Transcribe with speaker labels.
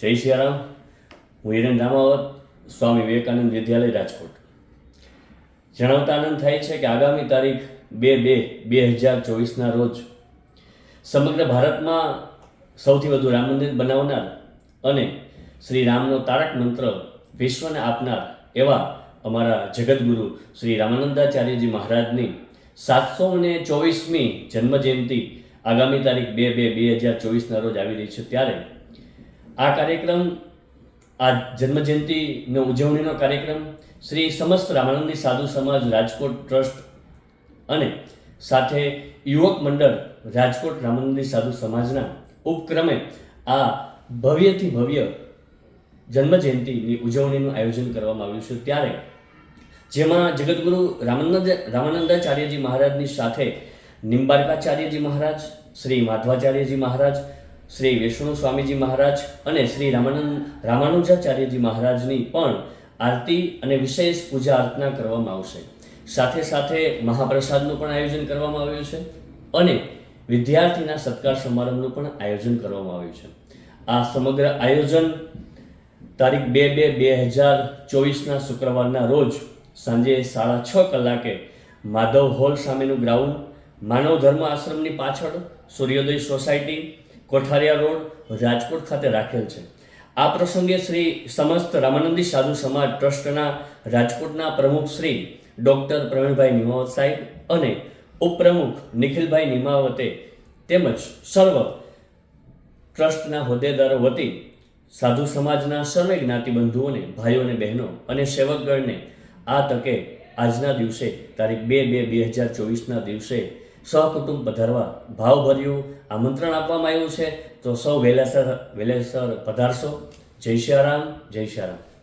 Speaker 1: જય સિયારામ હું હિરેન રામાવત સ્વામી વિવેકાનંદ વિદ્યાલય રાજકોટ. જણાવતા આનંદ થાય છે કે આગામી તારીખ બે બે બે હજાર ચોવીસના રોજ સમગ્ર ભારતમાં સૌથી વધુ રામ મંદિર બનાવનાર અને શ્રી રામનો તારક મંત્ર વિશ્વને આપનાર એવા અમારા જગતગુરુ શ્રી રામાનંદાચાર્યજી મહારાજની સાતસો ને ચોવીસમી જન્મજયંતિ આગામી તારીખ બે બે બે હજાર ચોવીસના રોજ આવી રહી છે. ત્યારે આ કાર્યક્રમ, આ જન્મજયંતિનો ઉજવણીનો કાર્યક્રમ શ્રી સમસ્ત રામાનંદી સાધુ સમાજ રાજકોટ ટ્રસ્ટ અને સાથે યુવક મંડળ રાજકોટ રામાનંદી સાધુ સમાજના ઉપક્રમે આ ભવ્યથી ભવ્ય જન્મજયંતિની ઉજવણીનું આયોજન કરવામાં આવ્યું છે. ત્યારે જેમાં જગતગુરુ રામાનંદ, રામાનંદાચાર્યજી મહારાજની સાથે નિંબારકાચાર્યજી મહારાજ, શ્રી માધવાચાર્યજી મહારાજ શ્રી વિષ્ણુ સ્વામીજી મહારાજ અને શ્રી રામાનંદ, રામાનુજાચાર્યજી મહારાજની પણ આરતી અને વિશેષ પૂજા અર્ચના કરવામાં આવશે. સાથે સાથે મહાપ્રસાદનું પણ આયોજન કરવામાં આવ્યું છે અને વિદ્યાર્થીના સત્કાર સમારંભનું પણ આયોજન કરવામાં આવ્યું છે. આ સમગ્ર આયોજન તારીખ બે બે બે હજાર ચોવીસના શુક્રવારના રોજ સાંજે સાડા છ કલાકે માધવ હોલ સામેનું ગ્રાઉન્ડ, માનવ ધર્મ આશ્રમની પાછળ, સૂર્યોદય સોસાયટી કોઠારિયા રોડ, રાજકોટ ખાતે રાખેલ છે. આ પ્રસંગે શ્રી સમસ્ત રામાનંદી સાધુ સમાજ ટ્રસ્ટના રાજકોટના પ્રમુખ શ્રી ડૉક્ટર પ્રવીણભાઈ નિમાવત સાહેબ અને ઉપપ્રમુખ નિખિલભાઈ નિમાવતે તેમજ સર્વ ટ્રસ્ટના હોદ્દેદારો વતી સાધુ સમાજના સર્વે જ્ઞાતિબંધુઓને ભાઈઓ અને બહેનો અને સેવકગણને આ તકે આજના દિવસે, તારીખ બે બે બે હજાર ચોવીસના દિવસે સહકુટુંબ પધારવા ભાવભર્યું આમંત્રણ આપવામાં આવ્યું છે. તો સૌ વહેલાસર વહેલાસર પધારશો. જય શ્રી રામ, જય શ્રી રામ.